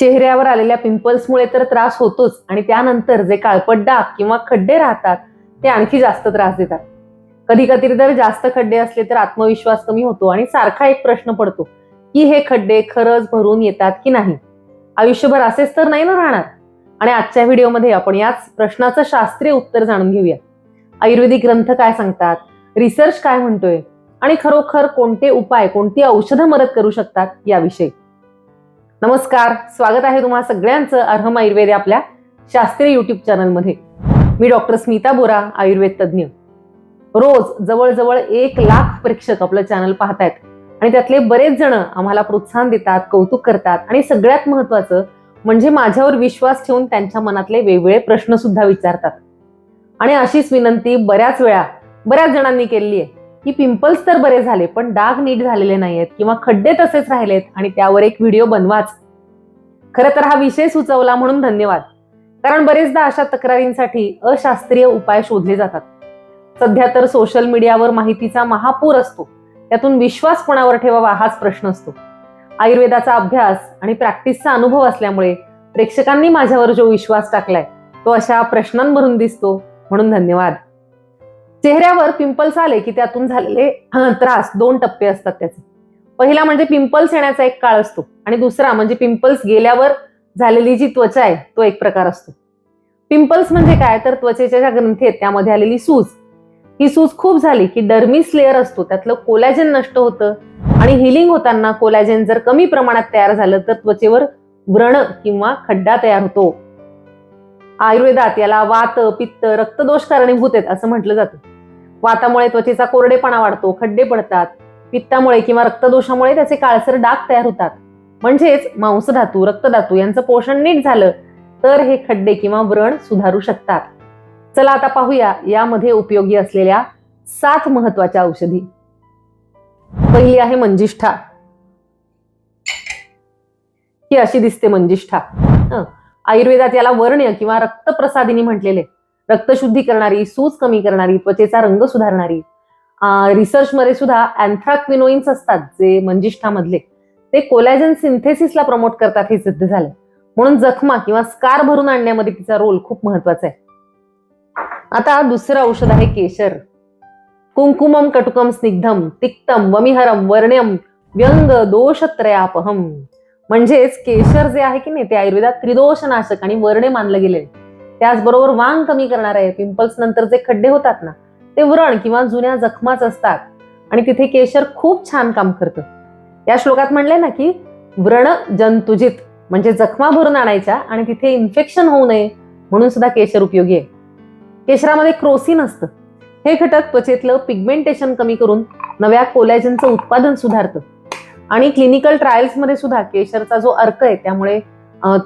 चेहऱ्यावर आलेल्या पिंपल्समुळे तर त्रास होतोच. आणि त्यानंतर जे काळपट डाग किंवा खड्डे राहतात ते आणखी जास्त त्रास देतात. कधी कधी तर जास्त खड्डे असले तर आत्मविश्वास कमी होतो आणि सारखा एक प्रश्न पडतो की हे खड्डे खरंच भरून येतात की नाही? आयुष्यभर असेच तर नाही ना राहणार? आणि आजच्या व्हिडिओमध्ये आपण याच प्रश्नाचं शास्त्रीय उत्तर जाणून घेऊया. आयुर्वेदिक ग्रंथ काय सांगतात? रिसर्च काय म्हणतोय? आणि खरोखर कोणते उपाय कोणती औषधं मदत करू शकतात? याविषयी. नमस्कार स्वागत आहे तुम्हा सगळ्यांचं अर्हम आयुर्वेद आपल्या शास्त्रीय युट्यूब चॅनलमध्ये मी डॉक्टर स्मिता बोरा आयुर्वेद तज्ज्ञ. रोज जवळजवळ एक लाख प्रेक्षक आपलं चॅनल पाहतायत आणि त्यातले बरेच जण आम्हाला प्रोत्साहन देतात कौतुक करतात आणि सगळ्यात महत्वाचं म्हणजे माझ्यावर विश्वास ठेवून त्यांच्या मनातले वेगवेगळे प्रश्न सुद्धा विचारतात. आणि अशीच विनंती बऱ्याच वेळा बऱ्याच जणांनी केलेली आहे. की पिंपल्स तर बरे झाले पण डाग नीट झालेले नाहीयेत किंवा खड्डे तसेच राहिलेत आणि त्यावर एक व्हिडिओ बनवाच. खरं तर हा विषय सुचवला म्हणून धन्यवाद. कारण बरेचदा अशा तक्रारींसाठी अशास्त्रीय उपाय शोधले जातात. सध्या तर सोशल मीडियावर माहितीचा महापूर असतो. त्यातून विश्वास कोणावर ठेवावा हाच प्रश्न असतो. आयुर्वेदाचा अभ्यास आणि प्रॅक्टिसचा अनुभव असल्यामुळे प्रेक्षकांनी माझ्यावर जो विश्वास टाकलाय तो अशा प्रश्नांवरून दिसतो म्हणून धन्यवाद. चेहऱ्यावर पिंपल्स आले की त्यातून झालेले त्रास दोन टप्पे असतात त्याचे. पहिला म्हणजे पिंपल्स येण्याचा एक काळ असतो आणि दुसरा म्हणजे पिंपल्स गेल्यावर झालेली जी त्वचा आहे तो एक प्रकार असतो. पिंपल्स म्हणजे काय? तर त्वचेच्या ज्या ग्रंथी आहेत त्यामध्ये आलेली सूज. ही सूज खूप झाली की डर्मिस लेअर असतो त्यातलं कोलॅजन नष्ट होतं आणि हिलिंग होताना कोलॅजन जर कमी प्रमाणात तयार झालं तर त्वचेवर व्रण किंवा खड्डा तयार होतो. आयुर्वेदात याला वात पित्त रक्तदोष कारणीभूत आहेत असं म्हटलं जातं. वातामुळे त्वचेचा कोरडेपणा वाढतो खड्डे पडतात. पित्तामुळे किंवा रक्तदोषामुळे त्याचे काळसर डाग तयार होतात. म्हणजेच मांसधातू रक्तधातू यांचं पोषण नीट झालं तर हे खड्डे किंवा व्रण सुधारू शकतात. चला आता पाहूया यामध्ये उपयोगी असलेल्या सात महत्त्वाच्या औषधी. पहिली आहे मंजिष्ठा. ही अशी दिसते मंजिष्ठा. आयुर्वेदात याला वर्ण्य किंवा रक्तप्रसादिनी म्हटलेले. रक्तशुद्धी करणारी सूज कमी करणारी त्वचेचा रंग सुधारणारी. रिसर्च मध्ये सुद्धा अँथ्राक्विनोइन्स असतात जे मंजिष्ठामधले. ते कोलॅजन सिंथेसिसला प्रमोट करतात हे सिद्ध झालं म्हणून जखमा किंवा स्कार भरून आणण्यामध्ये तिचा रोल खूप महत्त्वाचा आहे. आता दुसरं औषध आहे केशर. कुंकुमम कटुकम स्निग्धम तिक्तम वमिहरम वर्ण्यम व्यंग दोषत्रयापहम. म्हणजेच केशर जे आहे की नाही ते आयुर्वेदात त्रिदोषनाशक आणि वर्णे मानलं गेले. त्याचबरोबर वांग कमी करणार आहे पिंपल्स नंतर जे खड्डे होतात ना ते व्रण किंवा जुन्या जखमाच असतात. आणि तिथे केशर खूप छान काम करतं. या श्लोकात म्हणले ना की व्रण जंतुजित म्हणजे जखमा भरून आणायच्या आणि तिथे इन्फेक्शन होऊ नये म्हणून सुद्धा केशर उपयोगी आहे. केशरामध्ये क्रोसिन असतं. हे घटक त्वचेतलं पिगमेंटेशन कमी करून नव्या कोलॅजनचं उत्पादन सुधारतं. आणि क्लिनिकल ट्रायल्समध्ये सुद्धा केशरचा जो अर्क आहे त्यामुळे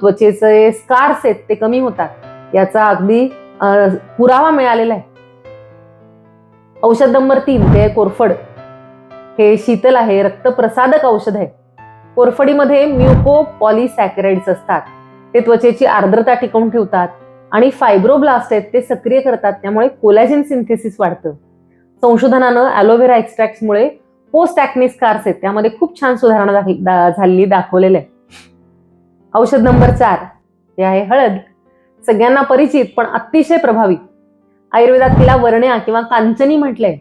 त्वचेचे स्कार्स आहेत ते कमी होतात. याचा अगदी पुरावा मिळालेला आहे. औषध नंबर तीन ते कोरफड. हे शीतल आहे रक्तप्रसादक औषध आहे. कोरफडीमध्ये म्युको पॉलिसॅक्राइड्स असतात. ते त्वचेची आर्द्रता टिकवून ठेवतात आणि फायब्रोब्लास्ट आहेत ते सक्रिय करतात. त्यामुळे कोलॅजिन सिंथेसिस वाढतं. संशोधनानं ॲलोव्हेरा एक्स्ट्रॅक्टमुळे पोस्ट ॲक्ने स्कार्स आहेत. त्यामध्ये खूप छान सुधारणा झालेली दाखवलेलं आहे औषध नंबर चार हे आहे हळद. सगळ्यांना परिचित पण अतिशय प्रभावी. आयुर्वेदात तिला वर्ण्या किंवा कांचनी म्हटलंय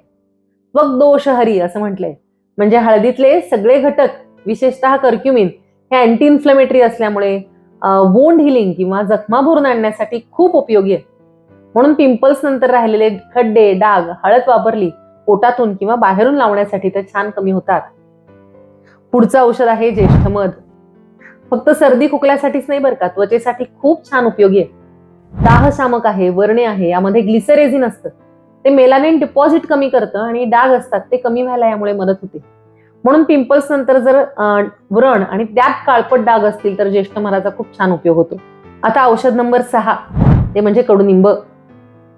वग दोष हरी असं म्हटलंय म्हणजे हळदीतले सगळे घटक विशेषतः कर्क्युमिन हे अँटी इन्फ्लेमेटरी असल्यामुळे वोंड हिलिंग किंवा जखमा भरून आणण्यासाठी खूप उपयोगी आहे म्हणून पिंपल्स नंतर राहिलेले खड्डे डाग हळद वापरली पोटातून किंवा बाहेरून लावण्यासाठी तर छान कमी होतात. पुढचं औषध आहे ज्येष्ठ मध. फक्त सर्दी खोकल्यासाठीच नाही बरं का त्वचेसाठी खूप छान उपयोगी आहे. दाह शामक आहे वर्णे आहे यामध्ये ग्लिसरेझिन असतं. ते मेलानिन डिपॉझिट कमी करतं आणि डाग असतात ते कमी व्हायला यामुळे मदत होते. म्हणून पिंपल्स नंतर जर व्रण आणि त्यात काळपट डाग असतील तर ज्येष्ठ मधाचा खूप छान उपयोग होतो. आता औषध नंबर सहा ते म्हणजे कडुनिंब.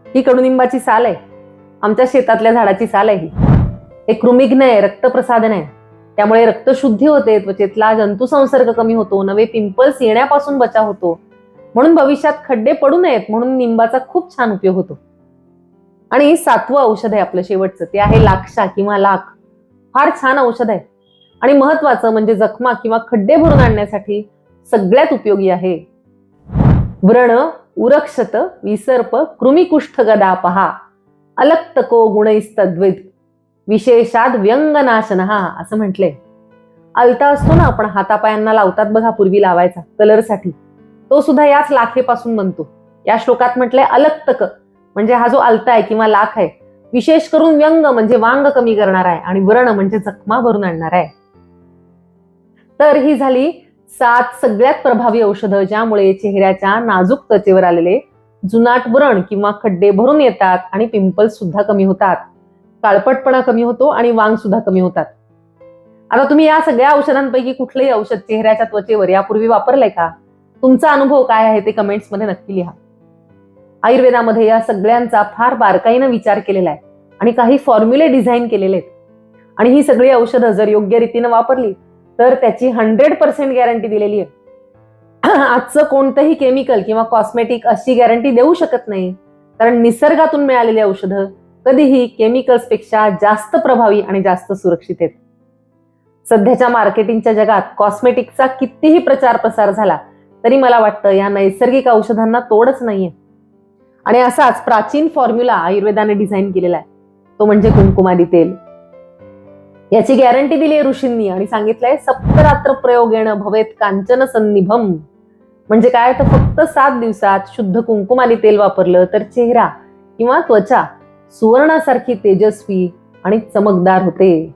ही कडुनिंबाची साल आहे. आमच्या शेतातल्या झाडाची साल आहे हे. कृमिघ्न आहे रक्तप्रसादन आहे. त्यामुळे रक्तशुद्धी होते त्वचेतला जंतुसंसर्ग कमी होतो नवे पिंपल्स येण्यापासून बचाव होतो. म्हणून भविष्यात खड्डे पडू नयेत म्हणून निंबाचा खूप छान उपयोग होतो. आणि सातवं औषध आहे आपलं शेवटचं ते आहे लाक्षा किंवा लाख. फार छान औषध आहे. आणि महत्वाचं म्हणजे जखमा किंवा खड्डे भरून आणण्यासाठी सगळ्यात उपयोगी आहे. व्रण उरक्षत विसर्प कृमिकुष्ठ गदा पहा. अलक्तको गुणैस्तद्वित विशेषात व्यंगनाशन हा असं म्हटलंय. अलता असतो ना आपण हातापायांना लावतात बघा पूर्वी लावायचा कलरसाठी. तो सुद्धा याच लाखेपासून बनतो. या श्लोकात म्हटलंय अलक्तक म्हणजे हा जो अलता आहे किंवा लाख आहे विशेष करून व्यंग म्हणजे वांग कमी करणार आहे आणि व्रण म्हणजे जखमा भरून आणणार आहे. तर ही झाली सात सगळ्यात प्रभावी औषधं ज्यामुळे चेहऱ्याच्या नाजूक त्वचेवर आलेले जुनाट व्रण किंवा खड्डे भरून येतात आणि पिंपल्स सुद्धा कमी होतात. काळपटपणा कमी होतो आणि वांग सुद्धा कमी होतात. आता तुम्ही या सगळ्या औषधांपैकी कुठलंही औषध चेहऱ्याच्या त्वचेवर यापूर्वी वापरलंय का? तुमचा अनुभव काय आहे ते कमेंट्समध्ये नक्की लिहा. आयुर्वेदामध्ये या सगळ्यांचा फार बारकाईनं विचार केलेला आहे आणि काही फॉर्म्युले डिझाईन केलेले आहेत. आणि ही सगळी औषधं जर योग्य रीतीनं वापरली तर त्याची हंड्रेड पर्सेंट गॅरंटी दिलेली आहे. आजचं कोणतंही केमिकल किंवा कॉस्मेटिक अशी गॅरंटी देऊ शकत नाही. कारण निसर्गातून मिळालेली औषधं कधीही केमिकल्सपेक्षा जास्त प्रभावी आणि जास्त सुरक्षित आहेत. सध्याच्या मार्केटिंगच्या जगात कॉस्मेटिकचा कितीही प्रचार प्रसार झाला तरी मला वाटतं या नैसर्गिक औषधांना तोडच नाहीये. आणि असाच प्राचीन फॉर्म्युला आयुर्वेदाने डिझाईन केलेला आहे. तो म्हणजे कुंकुमादी तेल. याची गॅरंटी दिली आहे ऋषींनी आणि सांगितलंय सप्तरात्र प्रयोगेण भवेत कांचन सन्निभम म्हणजे काय तर फक्त सात दिवसात शुद्ध कुंकुमाली तेल वापरलं तर चेहरा किंवा त्वचा सुवर्णासारखी तेजस्वी आणि चमकदार होते.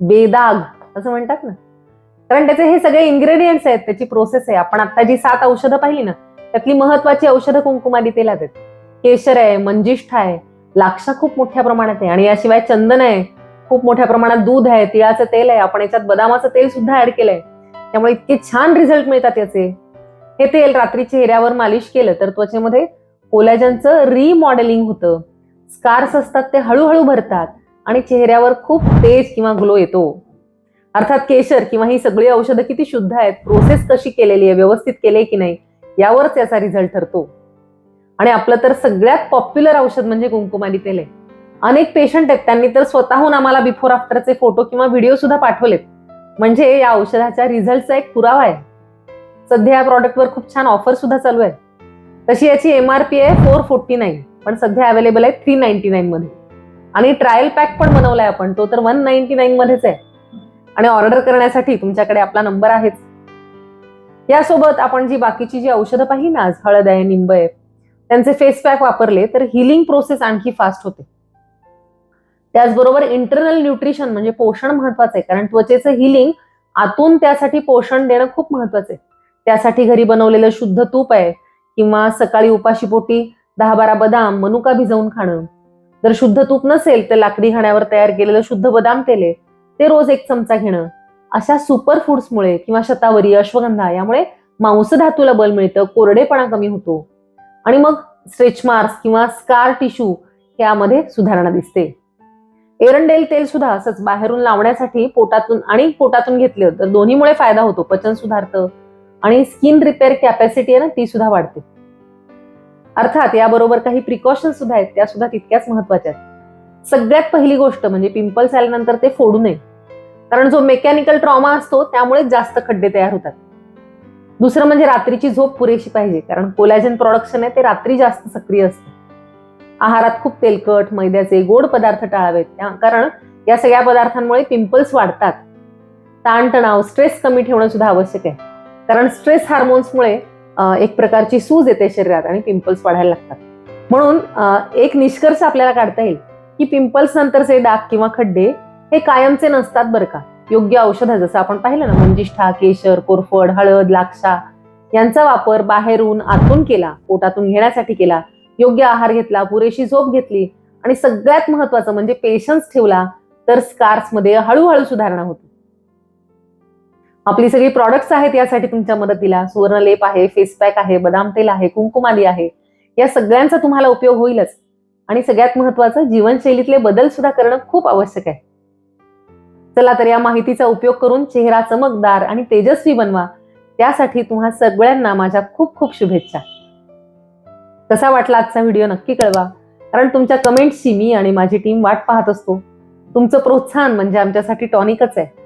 बेदाग असं म्हणतात ना. कारण त्याचे हे सगळे इन्ग्रेडियंट्स आहेत त्याची प्रोसेस आहे. आपण आता जी सात औषधं पाहिली ना त्यातली महत्वाची औषधं कुंकुमाली तेलात आहेत. केशर आहे मंजिष्ठा आहे लाक्षा खूप मोठ्या प्रमाणात आहे. आणि याशिवाय चंदन आहे खूप मोठ्या प्रमाणात दूध आहे तिळाचं तेल आहे. आपण याच्यात बदामाचं तेल सुद्धा ऍड केलंय. त्यामुळे इतके छान रिझल्ट मिळतात याचे. हे तेल रात्री चेहऱ्यावर मालिश केलं तर त्वचेमध्ये कोलॅजनचं रिमॉडेलिंग होतं. स्कार्स असतात ते हळूहळू भरतात आणि चेहऱ्यावर खूप तेज किंवा ग्लो येतो. अर्थात केशर किंवा ही सगळी औषधं किती शुद्ध आहेत प्रोसेस कशी केलेली आहे व्यवस्थित केले की नाही यावरच याचा रिझल्ट ठरतो. आणि आपलं तर सगळ्यात पॉप्युलर औषध म्हणजे कुंकुमादी तेल आहे. अनेक पेशंट आहेत त्यांनी तर स्वतःहून आम्हाला बिफोर आफ्टरचे फोटो किंवा व्हिडिओ सुद्धा पाठवलेत. म्हणजे या औषधाच्या रिझल्टचा एक पुरावा आहे. सध्या या प्रॉडक्टवर खूप छान ऑफर सुद्धा चालू आहे. तशी याची एमआरपी आहे फोर फोर्टी नाईन पण सध्या अवेलेबल आहे थ्री नाईन्टी नाईन मध्ये. आणि ट्रायल पॅक पण बनवलाय आपण तो तर वन नाईन्टी नाईन मध्येच आहे. आणि ऑर्डर करण्यासाठी तुमच्याकडे आपला नंबर आहेच. यासोबत आपण जी बाकीची जी औषधं पाहिली ना आज हळद आहे निंब आहे त्यांचे फेस पॅक वापरले तर हिलिंग प्रोसेस आणखी फास्ट होते. त्याचबरोबर इंटरनल न्यूट्रिशन म्हणजे पोषण महत्वाचं आहे कारण त्वचेचं हिलिंग आतून त्यासाठी पोषण देणं खूप महत्वाचं आहे. त्यासाठी घरी बनवलेलं शुद्ध तूप आहे किंवा सकाळी उपाशीपोटी दहा बारा बदाम मनुका भिजवून खाणं. जर शुद्ध तूप नसेल तर लाकडी खाण्यावर तयार केलेलं शुद्ध बदाम तेल आहे ते रोज एक चमचा घेणं. अशा सुपर फूड्समुळे किंवा शतावरी अश्वगंधा यामुळे मांसधातूला बल मिळतं कोरडेपणा कमी होतो. आणि मग स्ट्रेच मार्क्स किंवा स्कार टिश्यू यामध्ये सुधारणा दिसते. एरंडेल तेल सुद्धा असंच बाहेरून लावण्यासाठी पोटातून आणि पोटातून घेतलं तर दोन्हीमुळे फायदा होतो पचन सुधारतं. आणि स्किन रिपेअर कॅपॅसिटी आहे ना ती सुद्धा वाढते. अर्थात याबरोबर काही प्रिकॉशन सुद्धा आहेत त्या सुद्धा तितक्याच महत्त्वाच्या आहेत. सगळ्यात पहिली गोष्ट म्हणजे पिंपल्स आल्यानंतर ते फोडू नये. कारण जो मेकॅनिकल ट्रॉमा असतो त्यामुळे जास्त खड्डे तयार होतात. दुसरं म्हणजे रात्रीची झोप पुरेशी पाहिजे कारण कोलॅजन प्रोडक्शन आहे ते रात्री जास्त सक्रिय असते. आहारात खूप तेलकट मैद्याचे गोड पदार्थ टाळावेत. त्या- कारण या सगळ्या पदार्थांमुळे पिंपल्स वाढतात. ताणतणाव स्ट्रेस कमी ठेवणं सुद्धा आवश्यक आहे. कारण स्ट्रेस हार्मोन्समुळे एक प्रकारची सूज येते शरीरात आणि पिंपल्स वाढायला लागतात. म्हणून एक निष्कर्ष आपल्याला काढता येईल की पिंपल्स नंतरचे डाग किंवा खड्डे हे कायमचे नसतात बरं का. योग्य औषधं जसं आपण पाहिलं ना मंजिष्ठा केशर कोरफड हळद लाक्षा यांचा वापर बाहेरून आतून केला पोटातून घेण्यासाठी केला योग्य आहार घेतला पुरेशी झोप घेतली आणि सगळ्यात महत्वाचं म्हणजे पेशन्स ठेवला तर स्कार्समध्ये हळूहळू सुधारणा होते. आपली सगळी प्रॉडक्ट्स आहेत यासाठी तुमच्या मदतीला. सुवर्णलेप आहे फेस पॅक आहे बदाम तेल आहे कुंकुमादी आहे. या सगळ्यांचा तुम्हाला उपयोग होईलच. आणि सगळ्यात महत्वाचं जीवनशैलीतले बदल सुद्धा करणं खूप आवश्यक आहे. चला तर या माहितीचा उपयोग करून चेहरा चमकदार आणि तेजस्वी बनवा. त्यासाठी तुम्हा सगळ्यांना माझ्या खूप खूप शुभेच्छा. कसा वाटला आजचा व्हिडिओ नक्की कळवा. कारण तुमच्या कमेंट्सची मी आणि माझी टीम वाट पाहत असतो. तुमचं प्रोत्साहन म्हणजे आमच्यासाठी टॉनिकच आहे.